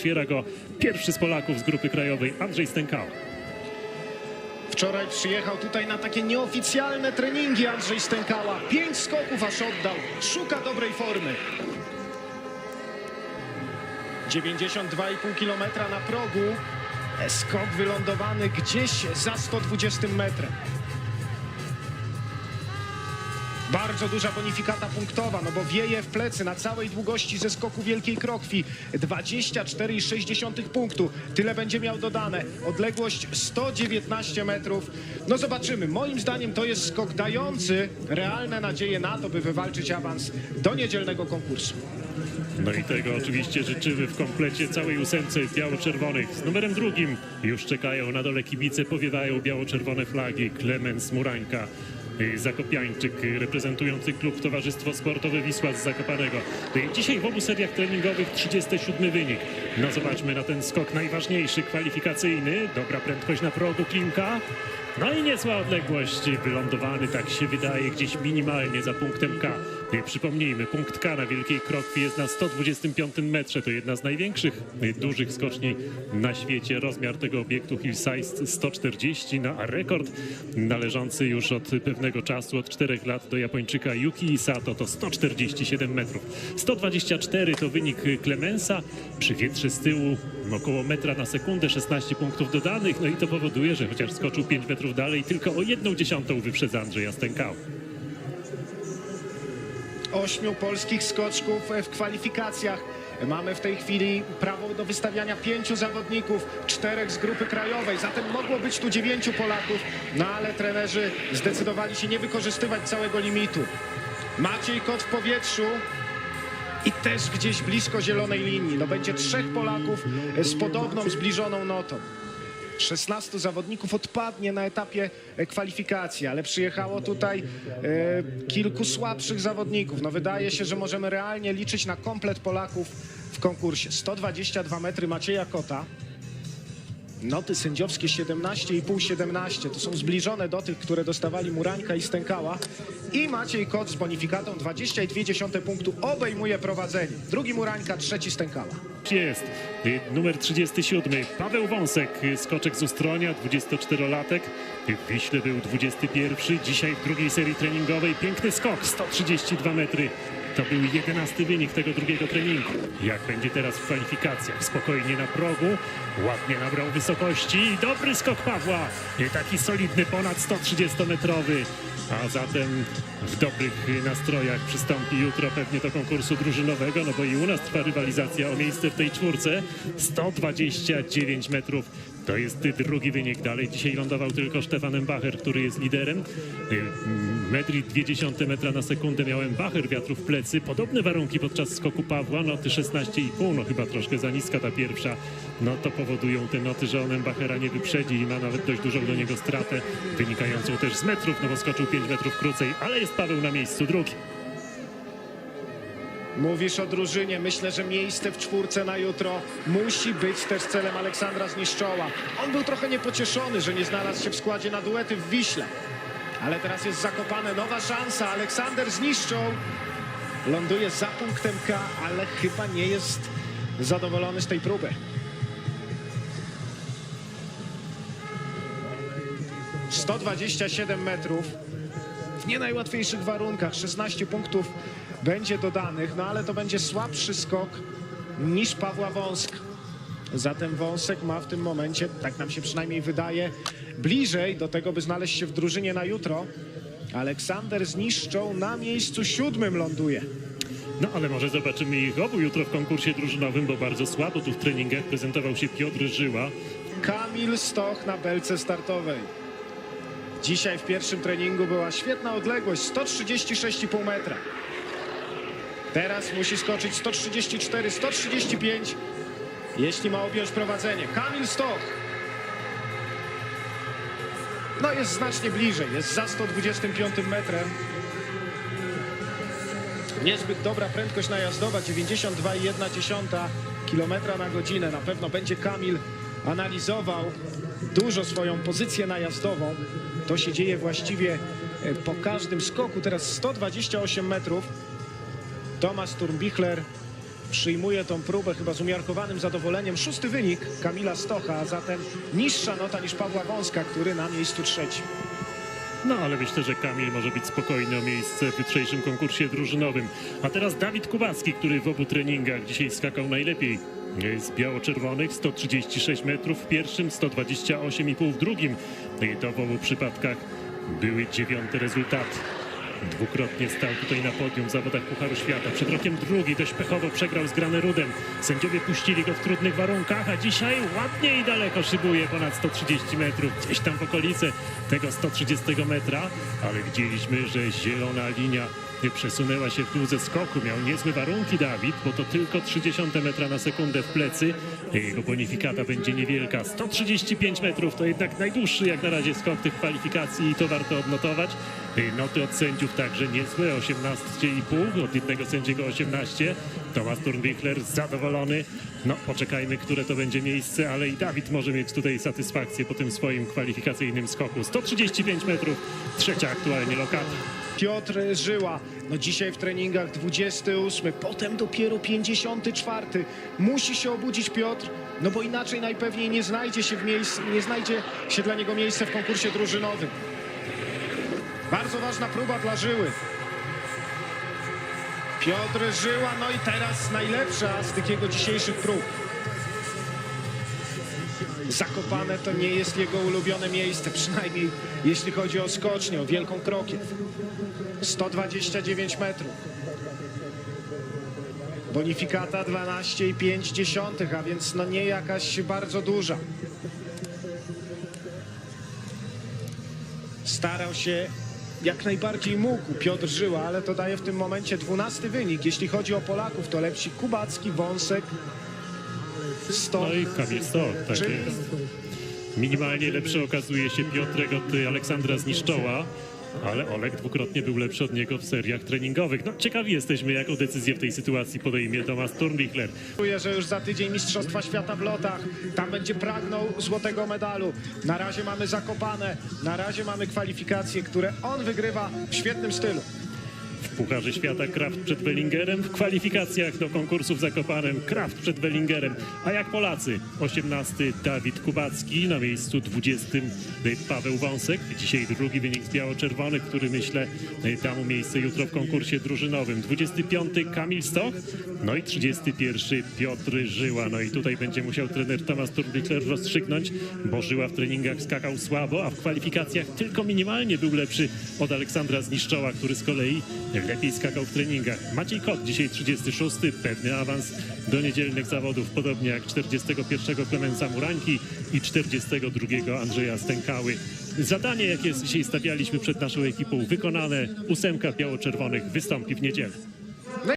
otwiera go pierwszy z Polaków z grupy krajowej, Andrzej Stękała. Wczoraj przyjechał tutaj na takie nieoficjalne treningi Andrzej Stękała. Pięć skoków aż oddał. Szuka dobrej formy. 92,5 km na progu. Skok wylądowany gdzieś za 120 metrem. Bardzo duża bonifikata punktowa, no bo wieje w plecy na całej długości ze skoku Wielkiej Krokwi. 24,6 punktu. Tyle będzie miał dodane. Odległość 119 metrów. No zobaczymy. Moim zdaniem to jest skok dający realne nadzieje na to, by wywalczyć awans do niedzielnego konkursu. No i tego oczywiście życzymy w komplecie całej ósemce biało-czerwonych. Z numerem drugim już czekają na dole kibice, powiewają biało-czerwone flagi. Klemens Murańka, Zakopiańczyk, reprezentujący klub Towarzystwo Sportowe Wisła z Zakopanego. Dzisiaj w obu seriach treningowych 37 wynik. No zobaczmy na ten skok najważniejszy, kwalifikacyjny. Dobra prędkość na progu Klimka. No i niezła odległość, wylądowany, tak się wydaje, gdzieś minimalnie za punktem K. Przypomnijmy, punkt K na Wielkiej Krokwi jest na 125 metrze. To jedna z największych dużych skoczni na świecie. Rozmiar tego obiektu Hillside 140, no a rekord należący już od pewnego czasu, od 4 lat do Japończyka Yuki Sato to 147 metrów. 124 to wynik Clemensa. Przy wietrze z tyłu około metra na sekundę, 16 punktów dodanych. No i to powoduje, że chociaż skoczył 5 metrów dalej, tylko o jedną dziesiątą wyprzedza Andrzeja Stękała. Ośmiu polskich skoczków w kwalifikacjach. Mamy w tej chwili prawo do wystawiania pięciu zawodników, czterech z grupy krajowej, zatem mogło być tu dziewięciu Polaków, no ale trenerzy zdecydowali się nie wykorzystywać całego limitu. Maciej Kot w powietrzu i też gdzieś blisko zielonej linii. No będzie trzech Polaków z podobną, zbliżoną notą. 16 zawodników odpadnie na etapie e, kwalifikacji, ale przyjechało tutaj e, kilku słabszych zawodników. No wydaje się, że możemy realnie liczyć na komplet Polaków w konkursie. 122 metry Macieja Kota. Noty sędziowskie 17,5-17 to są zbliżone do tych, które dostawali Murańka i Stękała. I Maciej Kot z bonifikatą 22,2 punktu obejmuje prowadzenie. Drugi Murańka, trzeci Stękała. Jest y, numer 37, Paweł Wąsek, y, skoczek z Ustronia, 24-latek. Y, W Wiśle był 21, dzisiaj w drugiej serii treningowej piękny skok, 132 metry. To był jedenasty wynik tego drugiego treningu. Jak będzie teraz w kwalifikacjach? Spokojnie na progu, ładnie nabrał wysokości dobry skok Pawła. Y, Taki solidny, ponad 130-metrowy. A zatem w dobrych nastrojach przystąpi jutro pewnie do konkursu drużynowego, no bo i u nas trwa rywalizacja o miejsce w tej czwórce. 129 metrów. To jest drugi wynik dalej. Dzisiaj lądował tylko Stefan Embacher, który jest liderem. Y, Metr i 0,2 metra na sekundę miałem Bacher wiatru w plecy. Podobne warunki podczas skoku Pawła, noty 16,5, no chyba troszkę za niska ta pierwsza. No to powodują te noty, że on Embachera nie wyprzedzi i ma nawet dość dużą do niego stratę, wynikającą też z metrów, no bo skoczył 5 metrów krócej, ale jest Paweł na miejscu drugim. Mówisz o drużynie. Myślę, że miejsce w czwórce na jutro musi być też celem Aleksandra Zniszczoła. On był trochę niepocieszony, że nie znalazł się w składzie na duety w Wiśle. Ale teraz jest zakopane. Nowa szansa. Aleksander Zniszczoł ląduje za punktem K, ale chyba nie jest zadowolony z tej próby. Sto dwadzieścia siedem metrów w nie najłatwiejszych warunkach. 16 punktów będzie dodanych, no ale to będzie słabszy skok niż Pawła Wąsk. Zatem Wąsek ma w tym momencie, tak nam się przynajmniej wydaje, bliżej do tego, by znaleźć się w drużynie na jutro. Aleksander zniszczą na miejscu siódmym ląduje. No ale może zobaczymy ich obu jutro w konkursie drużynowym, bo bardzo słabo tu w treningach prezentował się Piotr Żyła. Kamil Stoch na belce startowej. Dzisiaj w pierwszym treningu była świetna odległość 136,5 metra. Teraz musi skoczyć 134, 135, jeśli ma objąć prowadzenie. Kamil Stoch. No jest znacznie bliżej, jest za 125 metrem. Niezbyt dobra prędkość najazdowa, 92,1 km na godzinę. Na pewno będzie Kamil analizował dużo swoją pozycję najazdową. To się dzieje właściwie e, po każdym skoku. Teraz 128 metrów. Tomasz Turmbichler przyjmuje tą próbę chyba z umiarkowanym zadowoleniem. Szósty wynik Kamila Stocha, a zatem niższa nota niż Pawła Wąska, który na miejscu trzecim. No ale myślę, że Kamil może być spokojny o miejsce w jutrzejszym konkursie drużynowym. A teraz Dawid Kubacki, który w obu treningach dzisiaj skakał najlepiej. Z biało-czerwonych 136 metrów w pierwszym, 128,5 w drugim. I to w obu przypadkach były dziewiąte rezultaty. Dwukrotnie stał tutaj na podium w zawodach Pucharu Świata. Przed rokiem drugi dość pechowo przegrał z Granerudem. Sędziowie puścili go w trudnych warunkach, a dzisiaj ładnie i daleko szybuje ponad 130 metrów. Gdzieś tam w okolice tego 130 metra, ale widzieliśmy, że zielona linia przesunęła się w ze skoku. Miał niezłe warunki Dawid, bo to tylko 30 metra na sekundę w plecy. Jego bonifikata będzie niewielka. 135 metrów to jednak najdłuższy jak na razie skok tych kwalifikacji i to warto odnotować. Noty od sędziów także niezłe, 18,5, od jednego sędziego 18. Tomasz Turnbichler zadowolony. No, poczekajmy, które to będzie miejsce, ale i Dawid może mieć tutaj satysfakcję po tym swoim kwalifikacyjnym skoku. 135 metrów, trzecia aktualnie lokata. Piotr Żyła, no dzisiaj w treningach 28, potem dopiero 54. Musi się obudzić Piotr, no bo inaczej najpewniej nie znajdzie się w nie znajdzie się dla niego miejsce w konkursie drużynowym. Bardzo ważna próba dla Żyły. Piotr Żyła, no i teraz najlepsza z tych jego dzisiejszych prób. Zakopane to nie jest jego ulubione miejsce, przynajmniej jeśli chodzi o skocznię, o wielką krokiew. 129 metrów. Bonifikata 12,5, a więc no nie jakaś bardzo duża. Starał się jak najbardziej mógł Piotr Żyła, ale to daje w tym momencie 12 wynik. Jeśli chodzi o Polaków, to lepsi Kubacki, Wąsek, Stok. No i Kamil Stok, tak jest. Minimalnie lepszy okazuje się Piotrek od y, Aleksandra Zniszczoła, ale Olek dwukrotnie był lepszy od niego w seriach treningowych. No ciekawi jesteśmy, jaką decyzję w tej sytuacji podejmie Tomasz Turnbichler. Czuję, że już za tydzień Mistrzostwa Świata w lotach. Tam będzie pragnął złotego medalu. Na razie mamy zakopane, na razie mamy kwalifikacje, które on wygrywa w świetnym stylu. W Pucharze Świata Kraft przed Wellingerem, w kwalifikacjach do konkursów Zakopanem Kraft przed Wellingerem. A jak Polacy? 18 Dawid Kubacki, na miejscu 20 Paweł Wąsek. Dzisiaj drugi wynik z biało-czerwonych, który myślę da mu miejsce jutro w konkursie drużynowym. 25 Kamil Stoch, no i 31 Piotr Żyła. No i tutaj będzie musiał trener Tomasz Turbichler rozstrzygnąć, bo Żyła w treningach skakał słabo, a w kwalifikacjach tylko minimalnie był lepszy od Aleksandra Zniszczoła, który z kolei lepiej skakał w treningach. Maciej Kot dzisiaj 36, pewny awans do niedzielnych zawodów, podobnie jak 41 Klemensa Muranki i 42 Andrzeja Stękały. Zadanie, jakie dzisiaj stawialiśmy przed naszą ekipą, wykonane. Ósemka biało-czerwonych wystąpi w niedzielę.